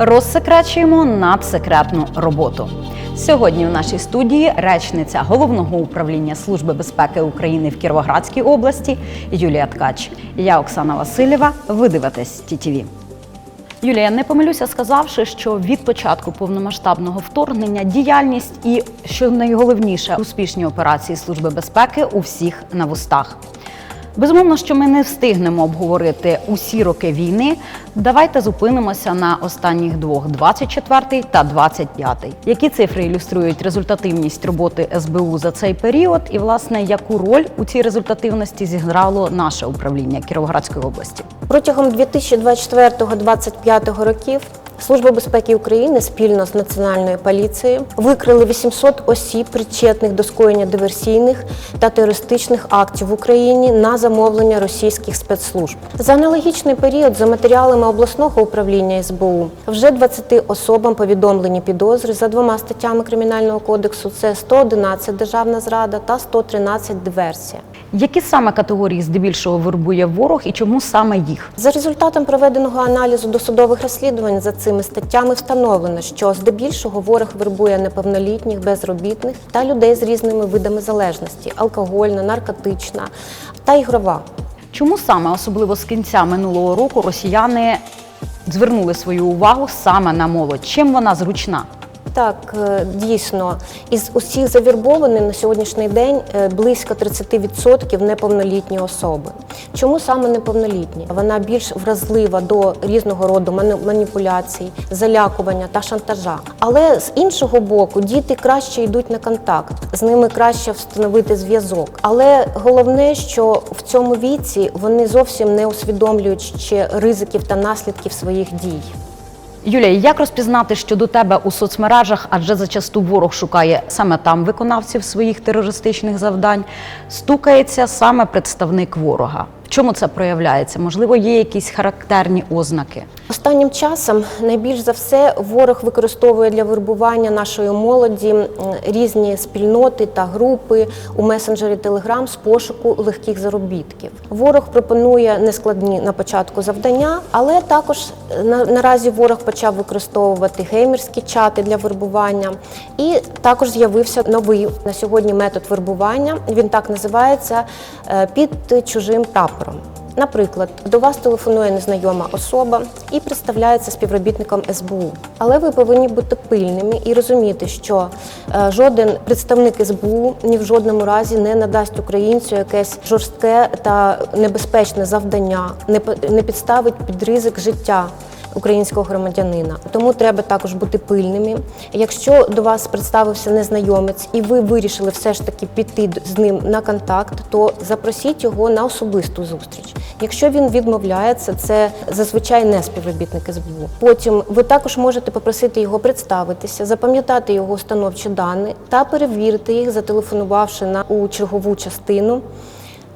Розсекречуємо надсекретну роботу. Сьогодні в нашій студії речниця головного управління Служби безпеки України в Кіровоградській області Юлія Ткач. Я Оксана Васильєва. Ви дивитесь ТІТІВІ. Юлія, не помилюся, сказавши, що від початку повномасштабного вторгнення діяльність і, що найголовніше, успішні операції Служби безпеки у всіх на вустах. Безумовно, що ми не встигнемо обговорити усі роки війни. Давайте зупинимося на останніх двох 24 та 25. Які цифри ілюструють результативність роботи СБУ за цей період, і власне яку роль у цій результативності зіграло наше управління Кіровоградської області? Протягом 2024-2025 років Служба безпеки України спільно з Національною поліцією викрили 800 осіб, причетних до скоєння диверсійних та терористичних актів в Україні на замовлення російських спецслужб. За аналогічний період, за матеріалами обласного управління СБУ, вже 20 особам повідомлені підозри за двома статтями Кримінального кодексу: це 111 державна зрада та 113 диверсія. Які саме категорії здебільшого вербує ворог і чому саме їх? За результатом проведеного аналізу досудових розслідувань за цими статтями встановлено, що здебільшого ворог вербує неповнолітніх, безробітних та людей з різними видами залежності алкогольна, наркотична та ігрова. Чому саме, особливо з кінця минулого року, росіяни звернули свою увагу саме на молодь? Чим вона зручна? Так, е, дійсно, із усіх завірбованих на сьогоднішній день е, близько 30% неповнолітні особи. Чому саме неповнолітні? Вона більш вразлива до різного роду маніпуляцій, залякування та шантажа. Але з іншого боку, діти краще йдуть на контакт, з ними краще встановити зв'язок. Але головне, що в цьому віці вони зовсім не усвідомлюють ще ризиків та наслідків своїх дій. Юлія, як розпізнати, що до тебе у соцмережах, адже зачасту ворог шукає саме там виконавців своїх терористичних завдань, стукається саме представник ворога? Чому це проявляється? Можливо, є якісь характерні ознаки? Останнім часом найбільш за все ворог використовує для вербування нашої молоді різні спільноти та групи у месенджері Telegram з пошуку легких заробітків. Ворог пропонує нескладні на початку завдання, але також е, на, наразі ворог почав використовувати геймерські чати для вербування. І також з'явився новий на сьогодні метод вербування. Він так називається е, під чужим прапором. Наприклад, до вас телефонує незнайома особа і представляється співробітником СБУ. Але ви повинні бути пильними і розуміти, що е, жоден представник СБУ ні в жодному разі не надасть українцю якесь жорстке та небезпечне завдання, не підставить під ризик життя українського громадянина. Тому треба також бути пильними. Якщо до вас представився незнайомець і ви вирішили все ж таки піти з ним на контакт, то запросіть його на особисту зустріч. Якщо він відмовляється, це зазвичай не співробітник СБУ. Потім ви також можете попросити його представитися, запам'ятати його установчі дані та перевірити їх, зателефонувавши на у чергову частину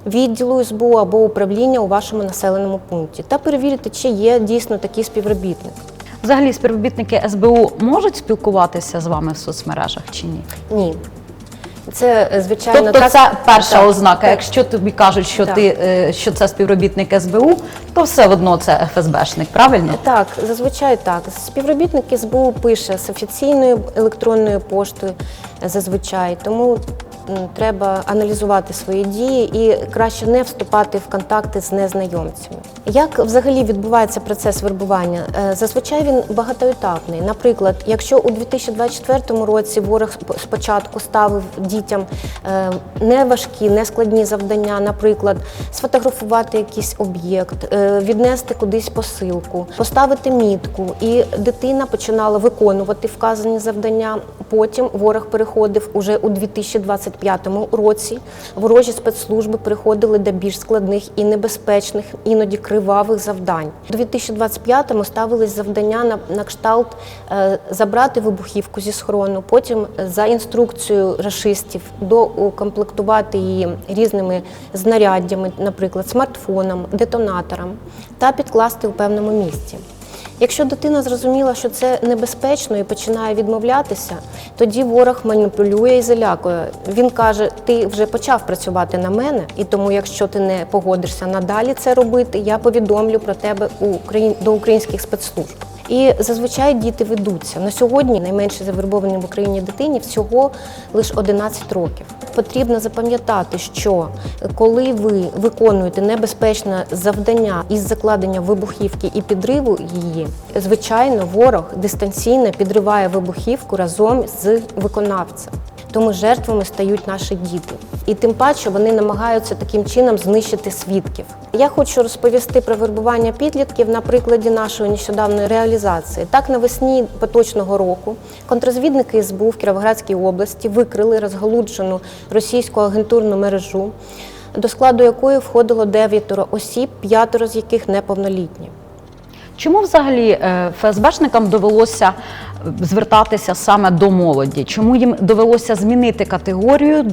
відділу СБУ або управління у вашому населеному пункті та перевірити, чи є дійсно такий співробітник. Взагалі, співробітники СБУ можуть спілкуватися з вами в соцмережах чи ні? Ні. Це звичайно Тобто так- це перша так, ознака. так. Якщо тобі кажуть, що Так. ти е, що це співробітник СБУ, то все одно це ФСБшник, правильно? Так, зазвичай так. Співробітник СБУ пише з офіційною електронною поштою е, зазвичай, тому треба аналізувати свої дії і краще не вступати в контакти з незнайомцями. Як взагалі відбувається процес вербування? Е, Зазвичай він багатоетапний. Наприклад, якщо у 2024 році ворог спочатку ставив дітям е, неважкі, нескладні завдання, наприклад, сфотографувати якийсь об'єкт, е, віднести кудись посилку, поставити мітку, і дитина починала виконувати вказані завдання. Потім ворог переходив уже у 2025 році. Ворожі спецслужби переходили до більш складних і небезпечних, іноді кривавих завдань. У 2025-му ставились завдання на, на кшталт е, забрати вибухівку зі схорону, потім е, за інструкцією рашистів доукомплектувати її різними знаряддями, наприклад, смартфоном, детонатором, та підкласти у певному місці. Якщо дитина зрозуміла, що це небезпечно і починає відмовлятися, тоді ворог маніпулює і залякує. Він каже: ти вже почав працювати на мене, і тому, якщо ти не погодишся надалі це робити, я повідомлю про тебе у до українських спецслужб. І зазвичай діти ведуться. На сьогодні найменше завербовані в Україні дитині всього лише 11 років. Потрібно запам'ятати, що коли ви виконуєте небезпечне завдання із закладення вибухівки і підриву її, звичайно, ворог дистанційно підриває вибухівку разом з виконавцем. Тому жертвами стають наші діти. І тим паче вони намагаються таким чином знищити свідків. Я хочу розповісти про вербування підлітків на прикладі нашої нещодавної реалізації. Так, навесні поточного року контрозвідники СБУ в Кіровоградській області викрили розгалуджену російську агентурну мережу, до складу якої входило дев'ятеро осіб, п'ятеро з яких неповнолітні. Чому взагалі е, ФСБшникам довелося звертатися саме до молоді? Чому їм довелося змінити категорію,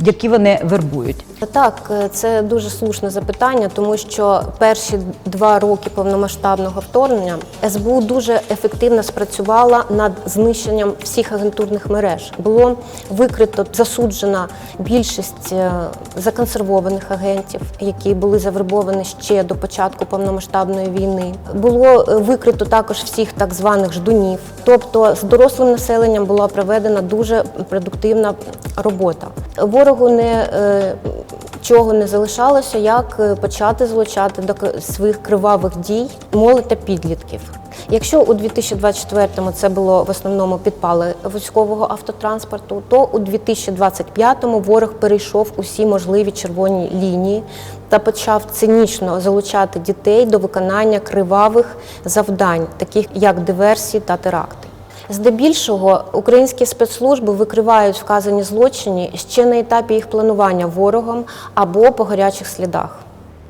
які вони вербують? Так, це дуже слушне запитання, тому що перші два роки повномасштабного вторгнення СБУ дуже ефективно спрацювала над знищенням всіх агентурних мереж. Було викрито засуджена більшість е, законсервованих агентів, які були завербовані ще до початку повномасштабної війни. Було е, викрито також всіх так званих ждунів. Тобто з дорослим населенням була проведена дуже продуктивна робота. Ворогу не е, чого не залишалося, як е, почати злучати до своїх кривавих дій молодь та підлітків. Якщо у 2024-му це було в основному підпали військового автотранспорту, то у 2025-му ворог перейшов усі можливі червоні лінії та почав цинічно залучати дітей до виконання кривавих завдань, таких як диверсії та теракти. Здебільшого українські спецслужби викривають вказані злочини ще на етапі їх планування ворогом або по гарячих слідах.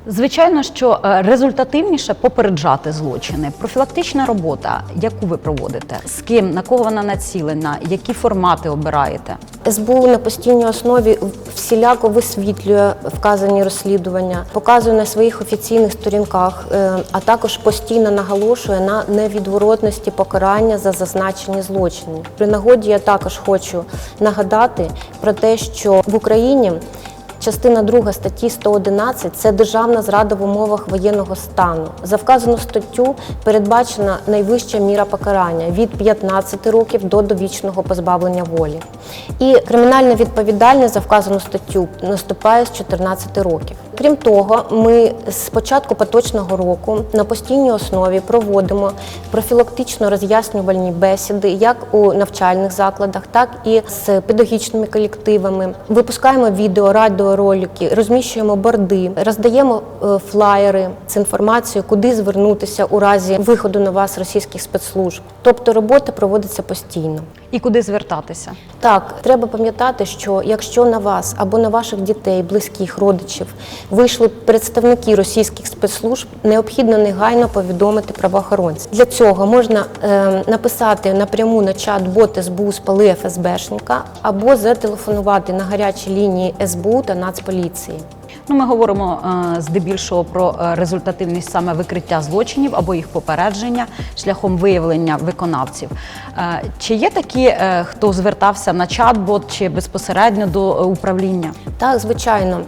Звичайно, що е, результативніше попереджати злочини. Профілактична робота, яку ви проводите, з ким, на кого вона націлена, які формати обираєте? СБУ на постійній основі всіляко висвітлює вказані розслідування, показує на своїх офіційних сторінках, е, а також постійно наголошує на невідворотності покарання за зазначені злочини. При нагоді я також хочу нагадати про те, що в Україні. Частина 2 статті 111 – це державна зрада в умовах воєнного стану. За вказану статтю передбачена найвища міра покарання від 15 років до довічного позбавлення волі. І кримінальна відповідальність за вказану статтю наступає з 14 років. Крім того, ми з початку поточного року на постійній основі проводимо профілактично роз'яснювальні бесіди як у навчальних закладах, так і з педагогічними колективами. Випускаємо відео, радіоролики, розміщуємо борди, роздаємо е, флаєри з інформацією, куди звернутися у разі виходу на вас російських спецслужб. Тобто робота проводиться постійно. І куди звертатися? Так, треба пам'ятати, що якщо на вас або на ваших дітей, близьких, родичів вийшли представники російських спецслужб, необхідно негайно повідомити правоохоронців. Для цього можна е, написати напряму на чат-бот СБУ спали ФСБшника або зателефонувати на гарячі лінії СБУ та Нацполіції. Ну, ми говоримо е, здебільшого про е, результативність саме викриття злочинів або їх попередження шляхом виявлення виконавців. Е, чи є такі, хто звертався на чат-бот чи безпосередньо до управління? Так, звичайно.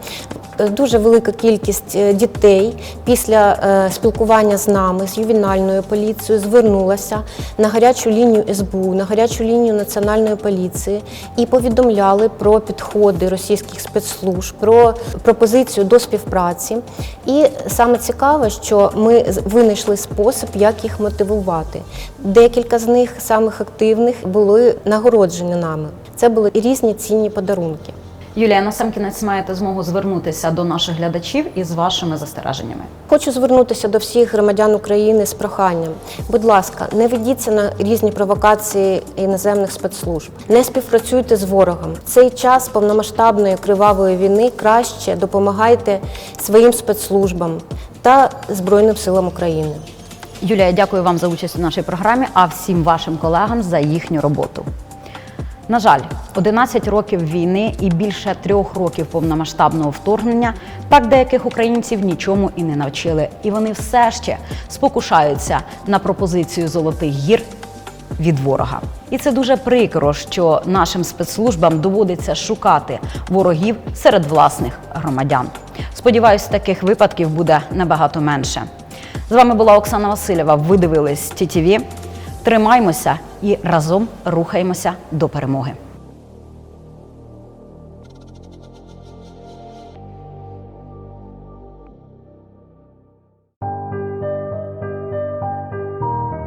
Е, Дуже велика кількість е, дітей після е, спілкування з нами, з ювенальною поліцією, звернулася на гарячу лінію СБУ, на гарячу лінію Національної поліції і повідомляли про підходи російських спецслужб, про пропозицію до співпраці. І саме цікаве, що ми винайшли спосіб, як їх мотивувати. Декілька з них, самих активних, були нагороджені нами. Це були різні цінні подарунки. Юлія, на сам кінець маєте змогу звернутися до наших глядачів із вашими застереженнями. Хочу звернутися до всіх громадян України з проханням. Будь ласка, не ведіться на різні провокації іноземних спецслужб. Не співпрацюйте з ворогом. В цей час повномасштабної кривавої війни краще допомагайте своїм спецслужбам та Збройним силам України. Юлія, дякую вам за участь у нашій програмі, а всім вашим колегам за їхню роботу. На жаль, 11 років війни і більше трьох років повномасштабного вторгнення так деяких українців нічому і не навчили. І вони все ще спокушаються на пропозицію золотих гір від ворога. І це дуже прикро, що нашим спецслужбам доводиться шукати ворогів серед власних громадян. Сподіваюсь, таких випадків буде набагато менше. З вами була Оксана Васильєва. Ви дивились ТІТІВІ. Тримаймося і разом рухаємося до перемоги.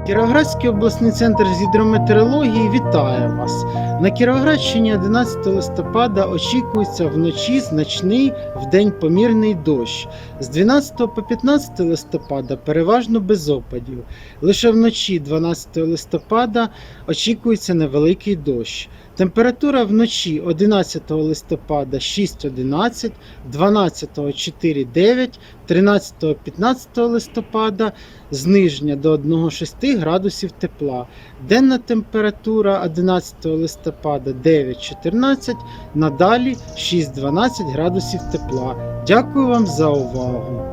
Кіровоградський обласний центр з гідрометеорології вітає вас. На Кіровоградщині 11 листопада очікується вночі значний вдень помірний дощ. З 12 по 15 листопада переважно без опадів. Лише вночі 12 листопада очікується невеликий дощ. Температура вночі 11 листопада 6-11, 12 4-9, 13-15 листопада зниження до 1-6 градусів тепла. Денна температура 11 листопада 9-14, надалі 6-12 градусів тепла. Дякую вам за увагу!